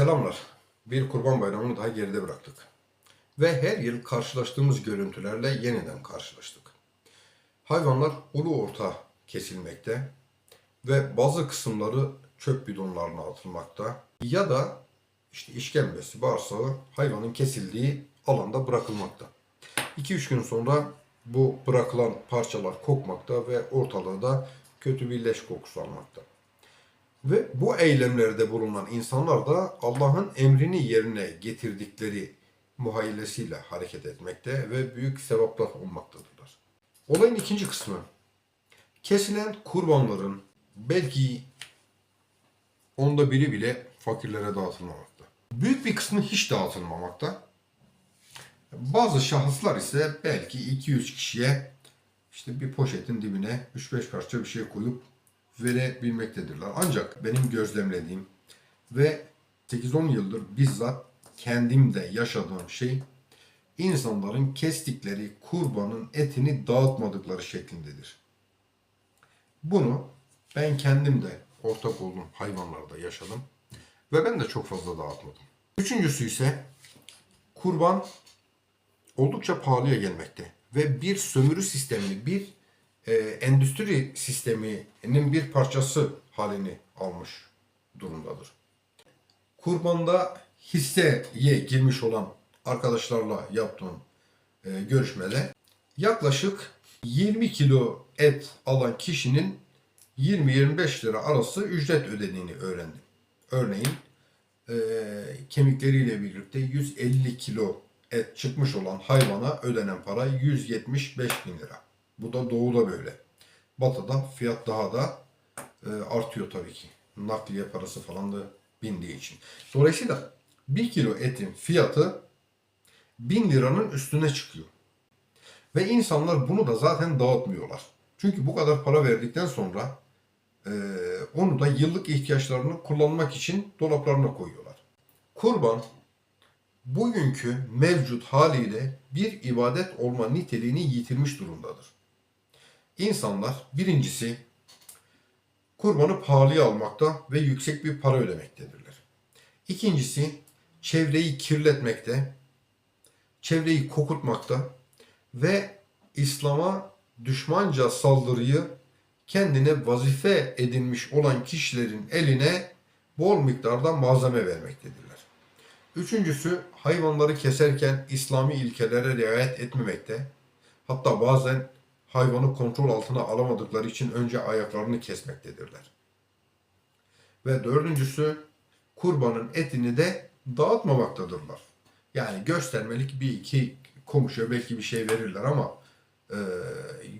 Selamlar. Bir kurban bayramını daha geride bıraktık. Ve her yıl karşılaştığımız görüntülerle yeniden karşılaştık. Hayvanlar ulu orta kesilmekte ve bazı kısımları çöp bidonlarına atılmakta ya da işte işkembesi, bağırsağı hayvanın kesildiği alanda bırakılmakta. 2-3 gün sonra bu bırakılan parçalar kokmakta ve ortalığı da kötü bir leş kokusu almakta. Ve bu eylemlerde bulunan insanlar da Allah'ın emrini yerine getirdikleri muhayyilesiyle hareket etmekte ve büyük sevaplar ummaktadırlar. Olayın ikinci kısmı. Kesilen kurbanların belki onda biri bile fakirlere dağıtılmamakta. Büyük bir kısmı hiç dağıtılmamakta. Bazı şahıslar ise belki 200 kişiye işte bir poşetin dibine 3-5 parça bir şey koyup verebilmektedirler. Ancak benim gözlemlediğim ve 8-10 yıldır bizzat kendimde yaşadığım şey insanların kestikleri kurbanın etini dağıtmadıkları şeklindedir. Bunu ben kendim de ortak olduğum hayvanlarda yaşadım ve ben de çok fazla dağıtmadım. Üçüncüsü ise kurban oldukça pahalıya gelmekte ve bir sömürü sistemini, bir e, endüstri sisteminin bir parçası halini almış durumdadır. Kurbanda hisseye girmiş olan arkadaşlarla yaptığım e, görüşmede yaklaşık 20 kilo et alan kişinin 20-25 lira arası ücret ödediğini öğrendim. Örneğin e, kemikleriyle birlikte 150 kilo et çıkmış olan hayvana ödenen para 175 bin lira. Bu da doğuda böyle. Batıda fiyat daha da e, artıyor tabii ki. Nakliye parası falan da bindiği için. Dolayısıyla 1 kilo etin fiyatı 1000 liranın üstüne çıkıyor. Ve insanlar bunu da zaten dağıtmıyorlar. Çünkü bu kadar para verdikten sonra e, onu da yıllık ihtiyaçlarını kullanmak için dolaplarına koyuyorlar. Kurban bugünkü mevcut haliyle bir ibadet olma niteliğini yitirmiş durumdadır. İnsanlar birincisi kurbanı pahalıya almakta ve yüksek bir para ödemektedirler. İkincisi çevreyi kirletmekte, çevreyi kokutmakta ve İslam'a düşmanca saldırıyı kendine vazife edinmiş olan kişilerin eline bol miktarda malzeme vermektedirler. Üçüncüsü hayvanları keserken İslami ilkelere riayet etmemekte. Hatta bazen hayvanı kontrol altına alamadıkları için önce ayaklarını kesmektedirler. Ve dördüncüsü kurbanın etini de dağıtmamaktadırlar. Yani göstermelik bir iki komşuya belki bir şey verirler ama e,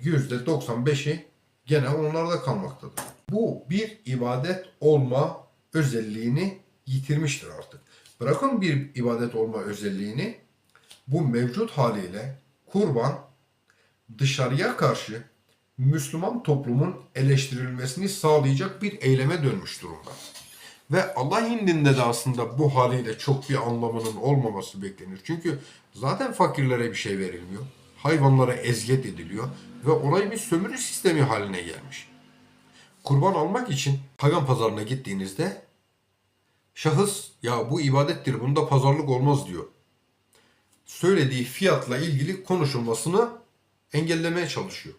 yüzde 95'i gene onlarda kalmaktadır. Bu bir ibadet olma özelliğini yitirmiştir artık. Bırakın bir ibadet olma özelliğini bu mevcut haliyle kurban dışarıya karşı Müslüman toplumun eleştirilmesini sağlayacak bir eyleme dönmüş durumda. Ve Allah indinde de aslında bu haliyle çok bir anlamının olmaması beklenir. Çünkü zaten fakirlere bir şey verilmiyor. Hayvanlara eziyet ediliyor ve olay bir sömürü sistemi haline gelmiş. Kurban almak için hayvan pazarına gittiğinizde şahıs ya bu ibadettir bunda pazarlık olmaz diyor. Söylediği fiyatla ilgili konuşulmasını engellemeye çalışıyor.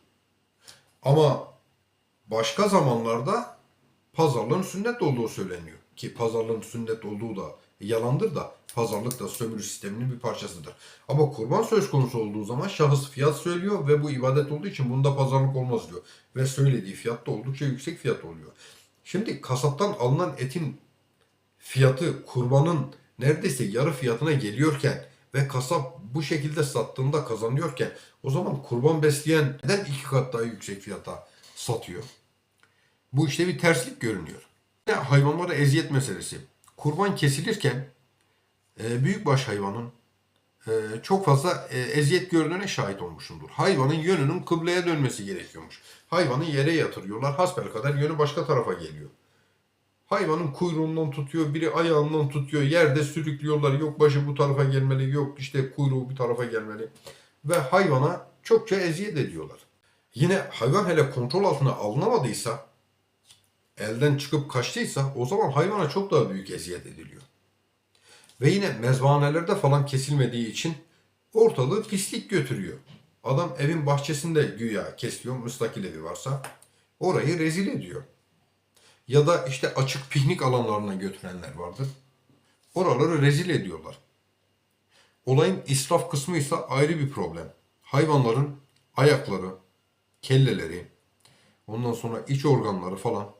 Ama başka zamanlarda pazarlığın sünnet olduğu söyleniyor. Ki pazarlığın sünnet olduğu da yalandır da pazarlık da sömürü sisteminin bir parçasıdır. Ama kurban söz konusu olduğu zaman şahıs fiyat söylüyor ve bu ibadet olduğu için bunda pazarlık olmaz diyor. Ve söylediği fiyat da oldukça yüksek fiyat oluyor. Şimdi kasaptan alınan etin fiyatı kurbanın neredeyse yarı fiyatına geliyorken ve kasap bu şekilde sattığında kazanıyorken o zaman kurban besleyen neden iki kat daha yüksek fiyata satıyor? Bu işte bir terslik görünüyor. Yine hayvanlara eziyet meselesi. Kurban kesilirken e, büyükbaş hayvanın e, çok fazla e, eziyet gördüğüne şahit olmuşumdur. Hayvanın yönünün kıbleye dönmesi gerekiyormuş. Hayvanı yere yatırıyorlar. Hasbel kadar yönü başka tarafa geliyor. Hayvanın kuyruğundan tutuyor, biri ayağından tutuyor, yerde sürüklüyorlar. Yok başı bu tarafa gelmeli, yok işte kuyruğu bir tarafa gelmeli. Ve hayvana çokça eziyet ediyorlar. Yine hayvan hele kontrol altına alınamadıysa, elden çıkıp kaçtıysa o zaman hayvana çok daha büyük eziyet ediliyor. Ve yine mezbanelerde falan kesilmediği için ortalığı pislik götürüyor. Adam evin bahçesinde güya kesiyor, müstakil evi varsa orayı rezil ediyor. Ya da işte açık piknik alanlarına götürenler vardır. Oraları rezil ediyorlar. Olayın israf kısmı ise ayrı bir problem. Hayvanların ayakları, kelleleri, ondan sonra iç organları falan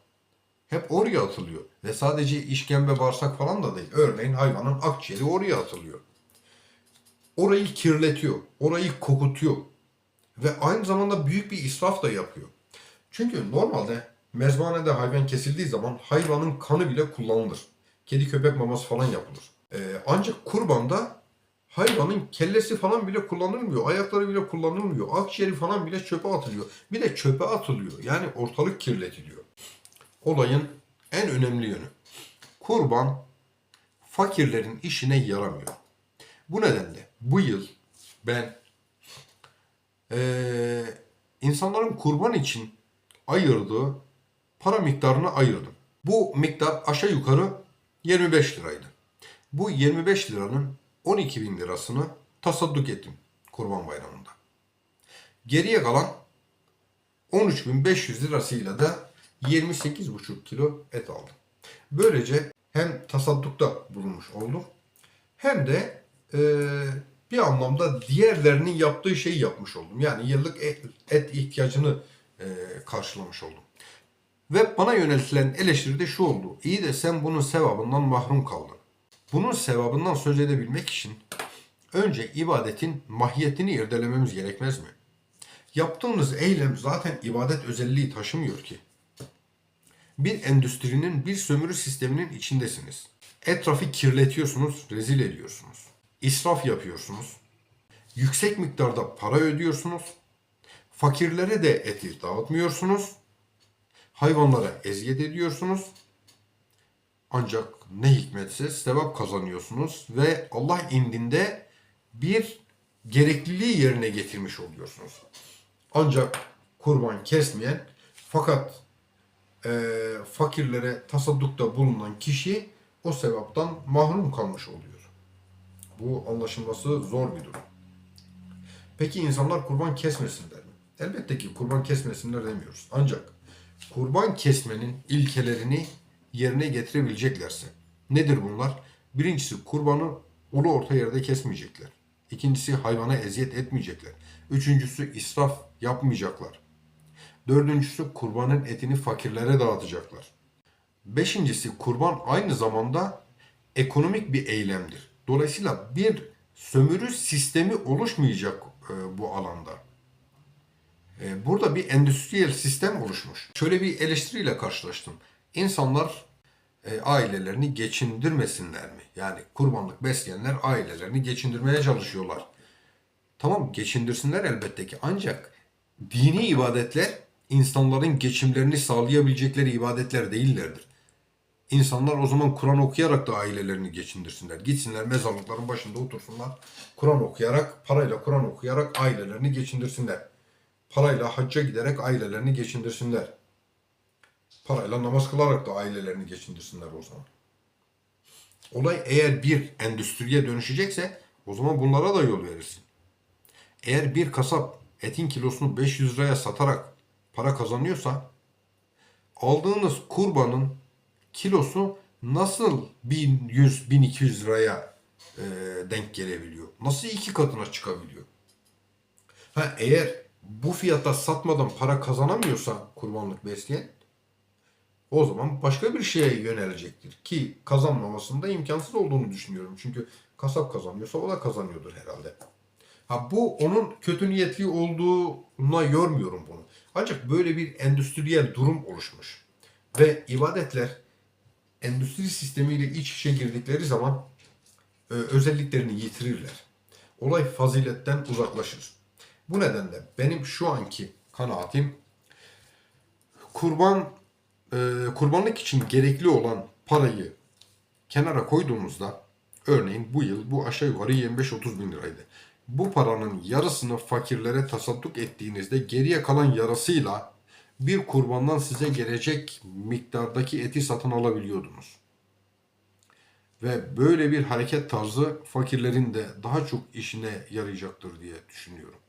hep oraya atılıyor. Ve sadece işkembe bağırsak falan da değil. Örneğin hayvanın akciğeri oraya atılıyor. Orayı kirletiyor, orayı kokutuyor. Ve aynı zamanda büyük bir israf da yapıyor. Çünkü normalde mezbanede hayvan kesildiği zaman hayvanın kanı bile kullanılır. Kedi köpek maması falan yapılır. Ee, ancak kurbanda hayvanın kellesi falan bile kullanılmıyor. Ayakları bile kullanılmıyor. Akciğeri falan bile çöpe atılıyor. Bir de çöpe atılıyor. Yani ortalık kirletiliyor. Olayın en önemli yönü. Kurban fakirlerin işine yaramıyor. Bu nedenle bu yıl ben eee, insanların kurban için ayırdığı para miktarını ayırdım. Bu miktar aşağı yukarı 25 liraydı. Bu 25 liranın 12 bin lirasını tasadduk ettim kurban bayramında. Geriye kalan 13.500 lirasıyla da 28,5 kilo et aldım. Böylece hem tasaddukta bulunmuş oldum hem de e, bir anlamda diğerlerinin yaptığı şeyi yapmış oldum. Yani yıllık et, et ihtiyacını e, karşılamış oldum. Ve bana yöneltilen eleştiri de şu oldu. İyi de sen bunun sevabından mahrum kaldın. Bunun sevabından söz edebilmek için önce ibadetin mahiyetini irdelememiz gerekmez mi? Yaptığınız eylem zaten ibadet özelliği taşımıyor ki. Bir endüstrinin, bir sömürü sisteminin içindesiniz. Etrafı kirletiyorsunuz, rezil ediyorsunuz. İsraf yapıyorsunuz. Yüksek miktarda para ödüyorsunuz. Fakirlere de eti dağıtmıyorsunuz. Hayvanlara eziyet ediyorsunuz. Ancak ne hikmetse sevap kazanıyorsunuz ve Allah indinde bir gerekliliği yerine getirmiş oluyorsunuz. Ancak kurban kesmeyen fakat e, fakirlere tasaddukta bulunan kişi o sevaptan mahrum kalmış oluyor. Bu anlaşılması zor bir durum. Peki insanlar kurban kesmesinler mi? Elbette ki kurban kesmesinler demiyoruz. Ancak kurban kesmenin ilkelerini yerine getirebileceklerse. Nedir bunlar? Birincisi kurbanı ulu orta yerde kesmeyecekler. İkincisi hayvana eziyet etmeyecekler. Üçüncüsü israf yapmayacaklar. Dördüncüsü kurbanın etini fakirlere dağıtacaklar. Beşincisi kurban aynı zamanda ekonomik bir eylemdir. Dolayısıyla bir sömürü sistemi oluşmayacak e, bu alanda. E, burada bir endüstriyel sistem oluşmuş. Şöyle bir eleştiriyle karşılaştım. İnsanlar e, ailelerini geçindirmesinler mi? Yani kurbanlık besleyenler ailelerini geçindirmeye çalışıyorlar. Tamam geçindirsinler elbette ki ancak dini ibadetler insanların geçimlerini sağlayabilecekleri ibadetler değillerdir. İnsanlar o zaman Kur'an okuyarak da ailelerini geçindirsinler. Gitsinler mezarlıkların başında otursunlar. Kur'an okuyarak, parayla Kur'an okuyarak ailelerini geçindirsinler. Parayla hacca giderek ailelerini geçindirsinler. Parayla namaz kılarak da ailelerini geçindirsinler o zaman. Olay eğer bir endüstriye dönüşecekse o zaman bunlara da yol verirsin. Eğer bir kasap etin kilosunu 500 liraya satarak para kazanıyorsa aldığınız kurbanın kilosu nasıl 1100-1200 liraya e, denk gelebiliyor? Nasıl iki katına çıkabiliyor? Ha, eğer bu fiyata satmadan para kazanamıyorsa kurbanlık besleyen o zaman başka bir şeye yönelecektir. Ki kazanmamasında imkansız olduğunu düşünüyorum. Çünkü kasap kazanıyorsa o da kazanıyordur herhalde. Ha bu onun kötü niyetli olduğuna yormuyorum bunu. Ancak böyle bir endüstriyel durum oluşmuş. Ve ibadetler endüstri sistemiyle iç içe girdikleri zaman e, özelliklerini yitirirler. Olay faziletten uzaklaşır. Bu nedenle benim şu anki kanaatim kurban e, kurbanlık için gerekli olan parayı kenara koyduğumuzda örneğin bu yıl bu aşağı yukarı 25-30 bin liraydı. Bu paranın yarısını fakirlere tasadduk ettiğinizde geriye kalan yarısıyla bir kurbandan size gelecek miktardaki eti satın alabiliyordunuz. Ve böyle bir hareket tarzı fakirlerin de daha çok işine yarayacaktır diye düşünüyorum.